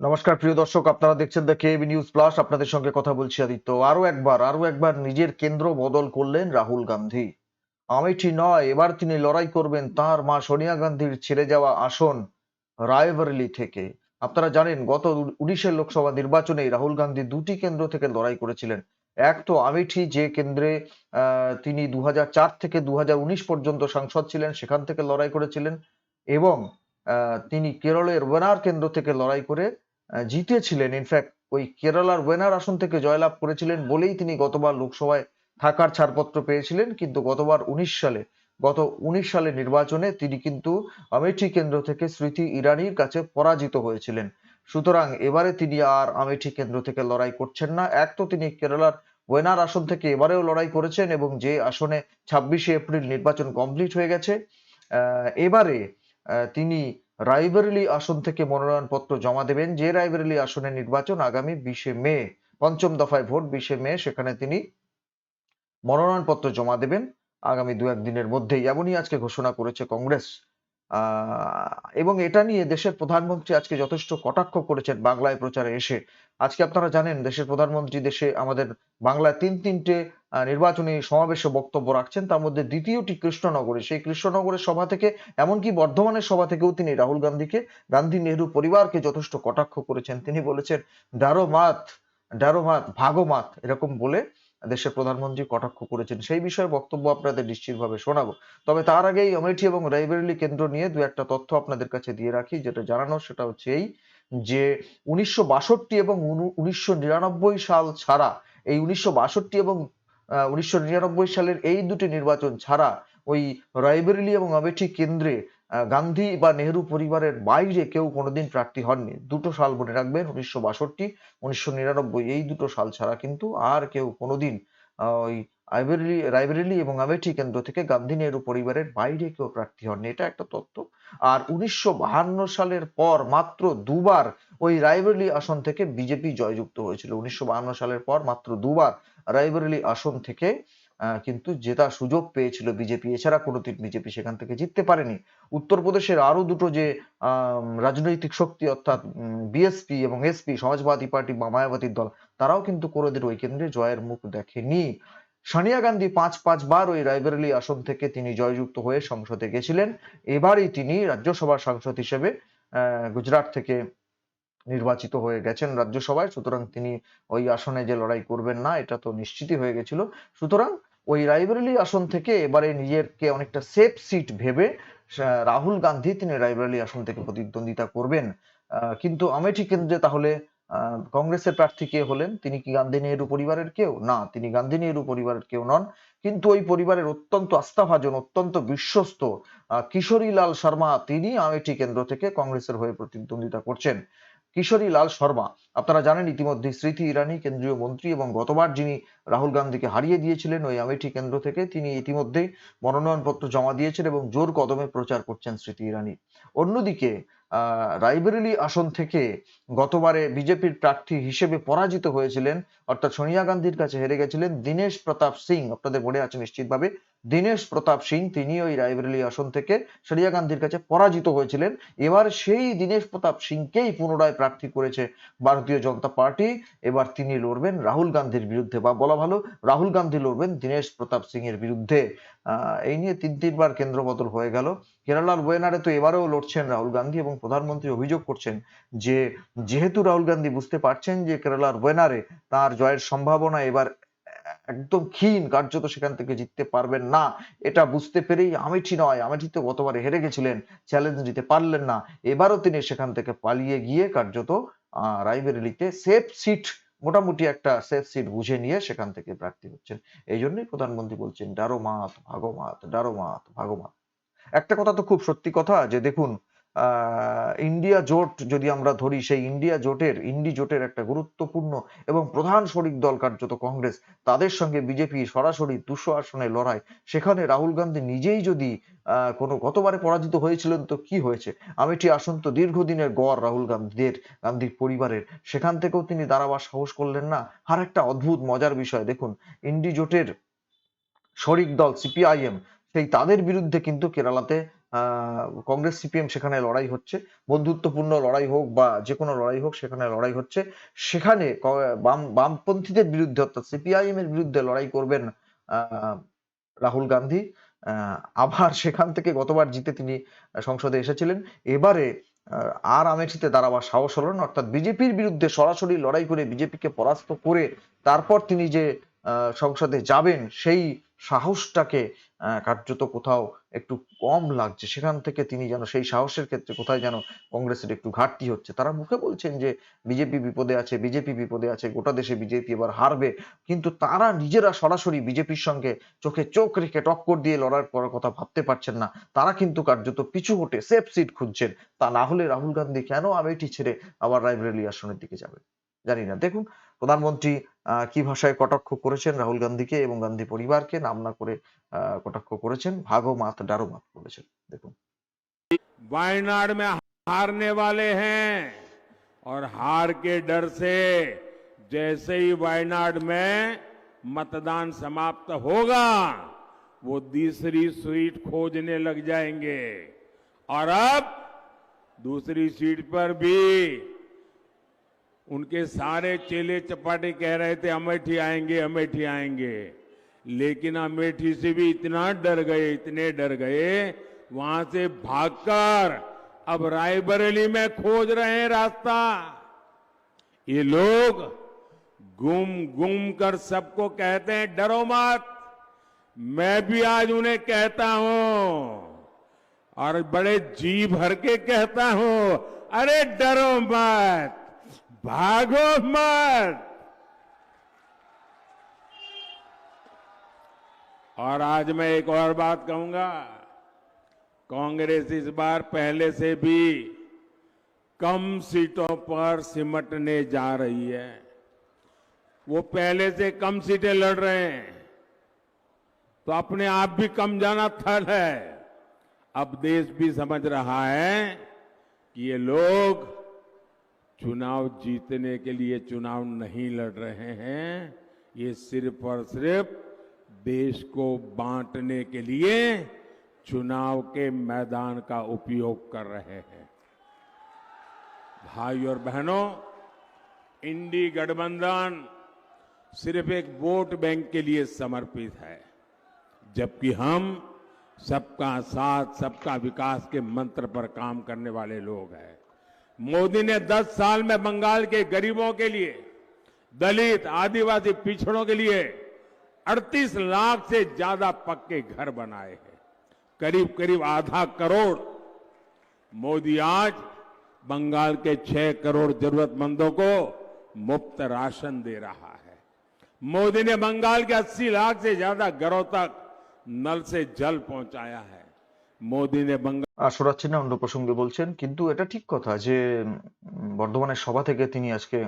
নমস্কার, প্রিয় দর্শক, আপনারা দেখছেন দ্য কেবি নিউজ প্লাস আপনাদের সঙ্গে কথা বলছি আদিত্য। আরও একবার আরও একবার নিজের কেন্দ্র বদল করলেন রাহুল গান্ধী। আমেঠি নয়, এবার তিনি লড়াই করবেন তার মা সোনিয়া গান্ধীর ছেড়ে যাওয়া আসন রায়বরেলি থেকে। আপনারা জানেন, গত উনিশের লোকসভা নির্বাচনে রাহুল গান্ধী দুটি কেন্দ্র থেকে লড়াই করেছিলেন। এক তো আমেঠি, যে কেন্দ্রে তিনি দু হাজার চার থেকে দু হাজার উনিশ পর্যন্ত সাংসদ ছিলেন, সেখান থেকে লড়াই করেছিলেন এবং তিনি কেরলের ওয়েনার কেন্দ্র থেকে লড়াই করে জিতেছিলেন। ইনফ্যাক্ট ওই কেরালার ওয়েনার আসন থেকে জয়লাভ করেছিলেন বলেই তিনি গতবার লোকসভায় থাকার ছাড়পত্র পেয়েছিলেন। কিন্তু গতবার উনিশ সালে, গত উনিশ সালে নির্বাচনে তিনি কিন্তু আমেঠি কেন্দ্র থেকে স্মৃতি ইরানির কাছে পরাজিত হয়েছিলেন। সুতরাং এবারে তিনি আর আমেঠি কেন্দ্র থেকে লড়াই করছেন না। এক তো তিনি কেরালার ওয়েনার আসন থেকে এবারেও লড়াই করেছেন এবং যে আসনে ছাব্বিশে এপ্রিল নির্বাচন কমপ্লিট হয়ে গেছে এবারে তিনি রায়বেরেলি আসন থেকে মনোনয়নপত্র জমা দেবেন যে রায়বেরেলি আসনে নির্বাচন আগামী বিশে মে, পঞ্চম দফায় ভোট বিশে মে, সেখানে তিনি মনোনয়নপত্র জমা দেবেন আগামী দু একদিনের মধ্যেই। এমনই আজকে ঘোষণা করেছে কংগ্রেস। এবং এটা নিয়ে দেশের প্রধানমন্ত্রী আজকে যথেষ্ট কটাক্ষ করেছেন বাংলায় প্রচারে এসে। আজকে আপনারা জানেন, দেশের প্রধানমন্ত্রী দেশে আমাদের বাংলায় তিন তিনটে নির্বাচনী সমাবেশে বক্তব্য রাখছেন। তার মধ্যে দ্বিতীয়টি কৃষ্ণনগরে। সেই কৃষ্ণনগরের সভা থেকে, এমনকি বর্ধমানের সভা থেকেও তিনি রাহুল গান্ধীকে, গান্ধী নেহরু পরিবারকে যথেষ্ট কটাক্ষ করেছেন। তিনি বলেছেন ডারো মাত ডারো মাত ভাগো মাত এরকম বলে দেশের প্রধানমন্ত্রী কটাক্ষ করেছেন, সেই বিষয়ে বক্তব্য আপনাদের নিশ্চিতভাবে শোনাবো। তবে তার আগেই অমেঠি এবং রায়বেরেলি কেন্দ্র নিয়ে দু একটা তথ্য আপনাদের কাছে দিয়ে রাখি, যেটা জানানো, সেটা হচ্ছে এই যে উনিশশো বাষট্টি এবং উনিশশো নিরানব্বই সাল ছাড়া, এই উনিশশো বাষট্টি এবং উনিশশো নিরানব্বই সালের এই দুটি নির্বাচন ছাড়া ওই রায়বেরেলি এবং আমেঠি কেন্দ্রে গান্ধী বা নেহেরু পরিবারের বাইরে কেউ কোনোদিন প্রার্থী হননি। দুটো সাল মনে রাখবেন, উনিশশো বাষট্টি, উনিশশো নিরানব্বই। এই দুটো সাল ছাড়া কিন্তু আর কেউ কোনোদিন ওই আইবেরেলি, রায়বেরেলি এবং আমেঠি কেন্দ্র থেকে গান্ধী নেহেরু পরিবারের বাইরে কেউ প্রার্থী হননি। এটা একটা তথ্য। আর উনিশশো বাহান্ন সালের পর মাত্র দুবার ওই রায়বেরেলি আসন থেকে বিজেপি জয়যুক্ত হয়েছিল। উনিশশো বাহান্ন সালের পর মাত্র দুবার রায়বেরেলি আসন থেকে কিন্তু জেতার সুযোগ পেয়েছিল বিজেপি। এছাড়া কোনোদিন বিজেপি সেখান থেকে জিততে পারেনি। উত্তরপ্রদেশের আরও দুটো যে রাজনৈতিক শক্তি অর্থাৎ বিএসপি এবং এসপি সমাজবাদী পার্টি বা মায়াবতীর দল, তারাও কিন্তু কোনোদিন ওই কেন্দ্রে জয়ের মুখ দেখেনি। সোনিয়া গান্ধী পাঁচ পাঁচবার ওই রায়বেরেলি আসন থেকে তিনি জয়যুক্ত হয়ে সংসদে গেছিলেন। এবারই তিনি রাজ্যসভার সাংসদ হিসেবে গুজরাট থেকে নির্বাচিত হয়ে গেছেন রাজ্যসভায়। সুতরাং তিনি ওই আসনে যে লড়াই করবেন না, এটা তো নিশ্চিতই হয়ে গেছিল। সুতরাং ওই রায়বেরেলি আসন থেকে এবারে নিজেরকে অনেকটা সেফ সিট ভেবে রাহুল গান্ধী তিনি রায়বেরেলি আসন থেকে প্রতিদ্বন্দ্বিতা করবেন। কিন্তু আমেঠি কেন্দ্রে তাহলে কংগ্রেসের প্রার্থী কে হলেন, তিনি কি গান্ধী নেহেরু পরিবারের কেউ? না, তিনি গান্ধী নেহেরু পরিবারের কেউ নন। কিন্তু ওই পরিবারের অত্যন্ত আস্থাভাজন, অত্যন্ত বিশ্বস্ত কিশোরী লাল শর্মা, তিনি আমেঠি কেন্দ্র থেকে কংগ্রেসের হয়ে প্রতিদ্বন্দ্বিতা করছেন। কিশোরী লাল শর্মা। আপনারা জানেন, ইতিমধ্যে স্মৃতি ইরানি, কেন্দ্রীয় মন্ত্রী এবং গতবার যিনি রাহুল গান্ধীকে হারিয়ে দিয়েছিলেন, ওই আমেঠি কেন্দ্র থেকে তিনি ইতিমধ্যেই মনোনয়নপত্র জমা দিয়েছেন এবং জোর কদমে প্রচার করছেন স্মৃতি ইরানি। অন্যদিকে, আহ, রায়বেরেলি আসন থেকে গতবারে বিজেপির প্রার্থী হিসেবে পরাজিত হয়েছিলেন, অর্থাৎ সোনিয়া গান্ধীর কাছে হেরে গেছিলেন দীনেশ প্রতাপ সিং। আপনাদের মনে আছে নিশ্চিতভাবে দীনেশ প্রতাপ সিং তিনি ওই রায়বেরেলি আসন থেকে সোনিয়া গান্ধীর কাছে পরাজিত হয়েছিলেন। এবার সেই দীনেশ প্রতাপ সিংকেই পুনরায় প্রার্থী করেছে ভারতীয় জনতা পার্টি। এবার তিনি লড়বেন রাহুল গান্ধীর বিরুদ্ধে। বা বলা ভালো, রাহুল গান্ধী লড়বেন দীনেশ প্রতাপ সিং এর বিরুদ্ধে এই নিয়ে তিন তিনবার কেন্দ্র বদল হয়ে গেল। কেরালার ওয়েনারে তো এবারেও লড়ছেন রাহুল গান্ধী এবং প্রধানমন্ত্রী অভিযোগ করছেন যে, যেহেতু রাহুল গান্ধী বুঝতে পারছেন যে কেরালার ওয়েনারে তার জয়ের সম্ভাবনা এবার একদম ক্ষীণ কার্যত সেখান থেকে জিততে পারবেন না। এটা বুঝতে পেরেই আমেঠি নয় আমেঠিতে গতবারে হেরে গেছিলেন চ্যালেঞ্জ নিতে পারলেন না। এবারও তিনি সেখান থেকে পালিয়ে গিয়ে কার্যত, আহ রায়বেরেলিতে সেফ সিট মোটামুটি একটা সেফ সিট বুঝে নিয়ে সেখান থেকে প্রার্থী হচ্ছেন। এই জন্যই প্রধানমন্ত্রী বলছেন, ডারো মাত, ভাগো মাত, ডারো মাত, ভাগো মাত। একটা কথা তো খুব সত্যি কথা যে দেখুন ইন্ডিয়া জোট যদি আমরা ধরি, সেই ইন্ডিয়া জোটের ইন্ডি জোটের একটা গুরুত্বপূর্ণ এবং প্রধান শরিক দল কার্যত কংগ্রেস। তাদের সঙ্গে বিজেপি সরাসরি দুশো আসনে লড়াই। সেখানে রাহুল গান্ধী নিজেই যদি কোনো গতবারে পরাজিত হয়েছিলেন, তো কি হয়েছে? আমেঠি আসন তো, দীর্ঘদিনের গড় রাহুল গান্ধীর গান্ধীর পরিবারের। সেখান থেকেও তিনি দাঁড়াবার সাহস করলেন না? আর একটা অদ্ভুত, মজার বিষয়, দেখুন ইন্ডি জোটের শরিক দল সিপিআইএম সেই তাদের বিরুদ্ধে কিন্তু কেরালাতে কংগ্রেস, সিপিএম সেখানে লড়াই হচ্ছে। বন্ধুত্বপূর্ণ লড়াই হোক বা যে কোনো লড়াই হোক, সেখানে লড়াই হচ্ছে। সেখানে বাম, বামপন্থীদের বিরুদ্ধে অর্থাৎ সিপিআইএম এর বিরুদ্ধে লড়াই করবেন রাহুল গান্ধী। আবার সেখান থেকে গতবার জিতে তিনি সংসদে এসেছিলেন। এবারে আর আমেঠিতে দাঁড়াবার সাহস হলো না। অর্থাৎ বিজেপির বিরুদ্ধে সরাসরি লড়াই করে বিজেপিকে পরাস্ত করে তারপর তিনি যে সংসদে যাবেন, সেই সাহসটাকে কার্যত কোথাও একটু কম লাগছে। সেখান থেকে তিনি যেন সেই সাহসের ক্ষেত্রে কোথায় যেন কংগ্রেসের একটু ঘাটতি হচ্ছে। তারা মুখে বলছেন যে, বিজেপি বিপদে আছে, বিজেপি বিপদে আছে, গোটা দেশে বিজেপি এবার হারবে। কিন্তু তারা নিজেরা সরাসরি বিজেপির সঙ্গে চোখে চোখ রেখে টক্কর দিয়ে লড়ার করার কথা ভাবতে পারছেন না। তারা কিন্তু কার্যত পিছু হটে, সেফ সিট খুঁজছেন। তা না হলে রাহুল গান্ধী কেন আমেঠি ছেড়ে আবার রায়বরেলি আসনের দিকে যাবেন জানি না। দেখুন, প্রধানমন্ত্রী কি ভাষায় কটাক্ষ করেছেন রাহুল গান্ধীকে এবং গান্ধী পরিবারকে নাম না করে আহ, কটাক্ষ করেছেন ভাগো মাত ডারো মাত বলেছেন দেখুন वायनाड में हारने वाले हैं और हार के डर से जैसे ही वायनाड में मतदान समाप्त होगा वो दूसरी सीट खोजने लग जाएंगे और अब दूसरी सीट पर भी उनके सारे चेले चपाटे कह रहे थे अमेठी आएँगे अमेठी आएँगे। लेकिन अमेठी से भी इतना डर गए, इतने डर गए, वहाँ से भागकर अब रायबरेली में खोज रहे हैं रास्ता। ये लोग गुम गुम कर सबको कहते हैं, डरो मत, मैं भी आज उन्हें कहता हूँ। और बड़े जी भर के कहता हूँ, अरे डरो मत भागो मत और आज मैं एक और बात कहूँगा। कांग्रेस इस बार पहले से भी कम सीटों पर सिमटने जा रही है। वो पहले से कम सीटें लड़ रहे हैं। तो अपने आप भी कम जाना थल है। अब देश भी समझ रहा है कि ये लोग चुनाव जीतने के लिए चुनाव नहीं लड़ रहे हैं। ये सिर्फ़ और सिर्फ़ देश को बांटने के लिए चुनाव के मैदान का उपयोग कर रहे हैं। भाई और बहनों, इंडी गठबंधन सिर्फ़ एक वोट बैंक के लिए समर्पित है, जबकि हम सबका साथ, सबका विकास के मंत्र पर काम करने वाले लोग हैं। मोदी ने 10 साल में बंगाल के गरीबों के लिए, दलित, आदिवासी पिछड़ों के लिए 38 लाख से ज़्यादा पक्के घर बनाए हैं। करीब करीब आधा करोड़। मोदी आज बंगाल के 6 करोड़ जरूरतमंदों को मुफ़्त राशन दे रहा है। मोदी ने बंगाल के 80 लाख से ज़्यादा घरों तक नल से जल पहुँचाया है। আসরা চিনা অন্য প্রসঙ্গে বলছেন, কিন্তু এটা ঠিক কথা যে বর্ধমানের সভা থেকে তিনি আজকে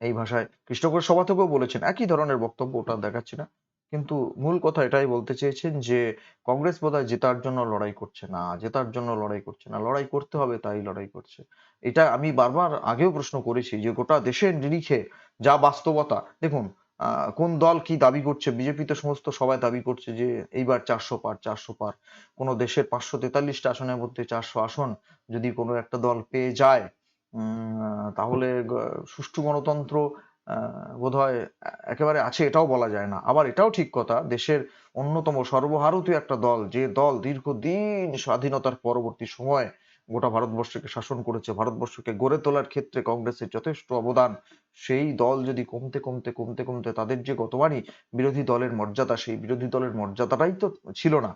এই ভাষায়, কৃষ্ণগড় সভা থেকেও বলেছেন, একই ধরনের বক্তব্য ওটা দেখাচ্ছি না। কিন্তু মূল কথা এটাই বলতে চেয়েছেন যে, কংগ্রেস বোধহয় জেতার জন্য লড়াই করছে না, জেতার জন্য লড়াই করছে না, লড়াই করতে হবে তাই লড়াই করছে। এটা আমি বারবার আগেও প্রশ্ন করেছি যে, গোটা দেশের নিরিখে যা বাস্তবতা, দেখুন কোন দল কি দাবি করছে? বিজেপি তো সমস্ত সবাই দাবি করছে যে এইবার চারশো পার চারশো পার। কোন দেশের পাঁচশো তেতাল্লিশটা আসনের মধ্যে চারশো আসন যদি কোনো একটা দল পেয়ে যায় তাহলে সুষ্ঠু গণতন্ত্র বোধ হয় একেবারে আছে এটাও বলা যায় না। আবার এটাও ঠিক কথা, দেশের অন্যতম সর্বভারতীয় একটা দল, যে দল দীর্ঘদিন স্বাধীনতার পরবর্তী সময় গোটা ভারতবর্ষকে শাসন করেছে। ভারতবর্ষকে গড়ে তোলার ক্ষেত্রে কংগ্রেসের যথেষ্ট অবদান। সেই দল যদি কমতে কমতে কমতে কমতে তাদের যে গতবারই বিরোধী দলের মর্যাদা সেই বিরোধী দলের মর্যাদাটাই তো ছিল না।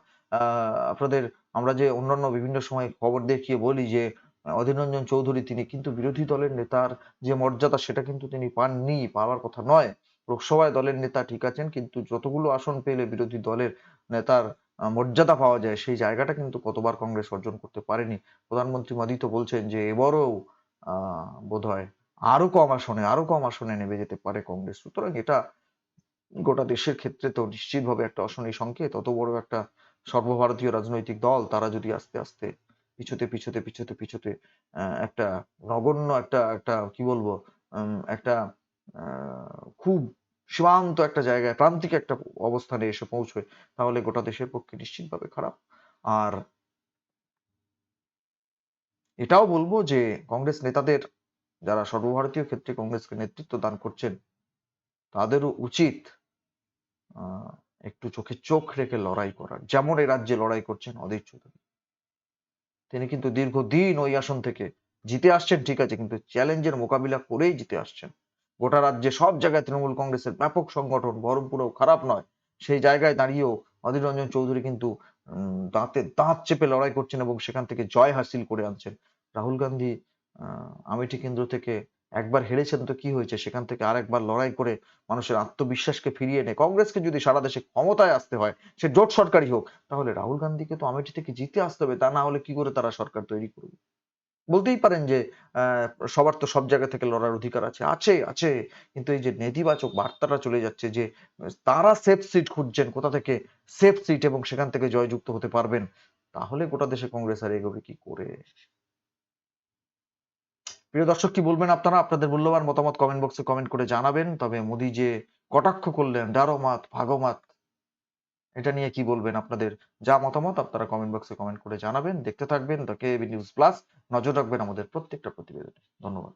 আপনাদের আমরা যে অন্যান্য বিভিন্ন সময় খবর দেখিয়ে বলি যে আহ, অধীর রঞ্জন চৌধুরী তিনি কিন্তু বিরোধী দলের নেতার যে মর্যাদা সেটা কিন্তু তিনি পাননি পাওয়ার কথা নয়। লোকসভায় দলের নেতা ঠিক আছেন কিন্তু যতগুলো আসন পেলে বিরোধী দলের নেতার মর্যাদা পাওয়া যায়, সেই জায়গাটা কিন্তু কতবার কংগ্রেস অর্জন করতে পারেনি। প্রধানমন্ত্রী মোদী তো বলছেন যে, এবারও বোধ হয় আরও কম আসনে আরও কম আসনে নেমে যেতে পারে কংগ্রেস। সুতরাং এটা গোটা দেশের ক্ষেত্রে তো নিশ্চিতভাবে একটা অশনি সংকেত। অত বড় একটা সর্বভারতীয় রাজনৈতিক দল, তারা যদি আস্তে আস্তে পিছুতে পিছুতে পিছুতে পিছুতে একটা নগণ্য একটা একটা, কি বলব একটা খুব সীমান্ত একটা জায়গায়, প্রান্তিক একটা অবস্থানে এসে পৌঁছয় তাহলে গোটা দেশের পক্ষে নিশ্চিতভাবে খারাপ। আর এটাও বলব যে, কংগ্রেস নেতাদের যারা সর্বভারতীয় ক্ষেত্রে কংগ্রেসকে নেতৃত্ব দান করছেন, তাদেরও উচিত একটু চোখে চোখ রেখে লড়াই করার। যেমন এই রাজ্যে লড়াই করছেন অধীর চৌধুরী। তিনি কিন্তু দীর্ঘদিন ওই আসন থেকে জিতে আসছেন, ঠিক আছে, কিন্তু চ্যালেঞ্জের মোকাবিলা করেই জিতে আসছেন। গোটা রাজ্যে সব জায়গায় তৃণমূল কংগ্রেসের ব্যাপক সংগঠন বহরমপুরেও খারাপ নয়, সেই জায়গায় দাঁড়িয়েও অধীর রঞ্জন চৌধুরী কিন্তু দাঁতে দাঁত চেপে লড়াই করছেন এবং সেখান থেকে জয় হাসিল করে আনছেন। রাহুল গান্ধী আমেঠি কেন্দ্র থেকে একবার হেরেছেন তো কি হয়েছে? সেখান থেকে আরেকবার লড়াই করে মানুষের আত্মবিশ্বাসকে ফিরিয়ে এনে কংগ্রেসকে যদি সারা দেশে ক্ষমতায় আসতে হয়, সে জোট সরকারই হোক, তাহলে রাহুল গান্ধীকে তো আমেঠি থেকে জিতে আসতে হবে, তা না হলে কি করে তারা সরকার তৈরি করবে? বলতেই পারেন যে সবার তো সব জায়গা থেকে লড়ার অধিকার আছে। আছে আছে। কিন্তু এই যে নেতিবাচক বার্তাটা চলে যাচ্ছে যে, তারা সেফ সিট খুঁজছেন, কোথা থেকে সেফ সিট এবং সেখান থেকে জয়যুক্ত হতে পারবেন, তাহলে গোটা দেশে কংগ্রেস আর এগোবে কি করে? প্রিয় দর্শক, কি বলবেন আপনারা? আপনাদের মূল্যবান মতামত কমেন্ট বক্সে কমেন্ট করে জানাবেন। তবে মোদি যে কটাক্ষ করলেন ডারোমাত ভাগমাত এটা নিয়ে কি বলবেন আপনাদের? যা মতামত আপনারা কমেন্ট বক্সে কমেন্ট করে জানাবেন। দেখতে থাকবেন দ্য কেবি নিউজ প্লাস নজর রাখবেন আমাদের প্রত্যেকটা প্রতিবেদনে। ধন্যবাদ।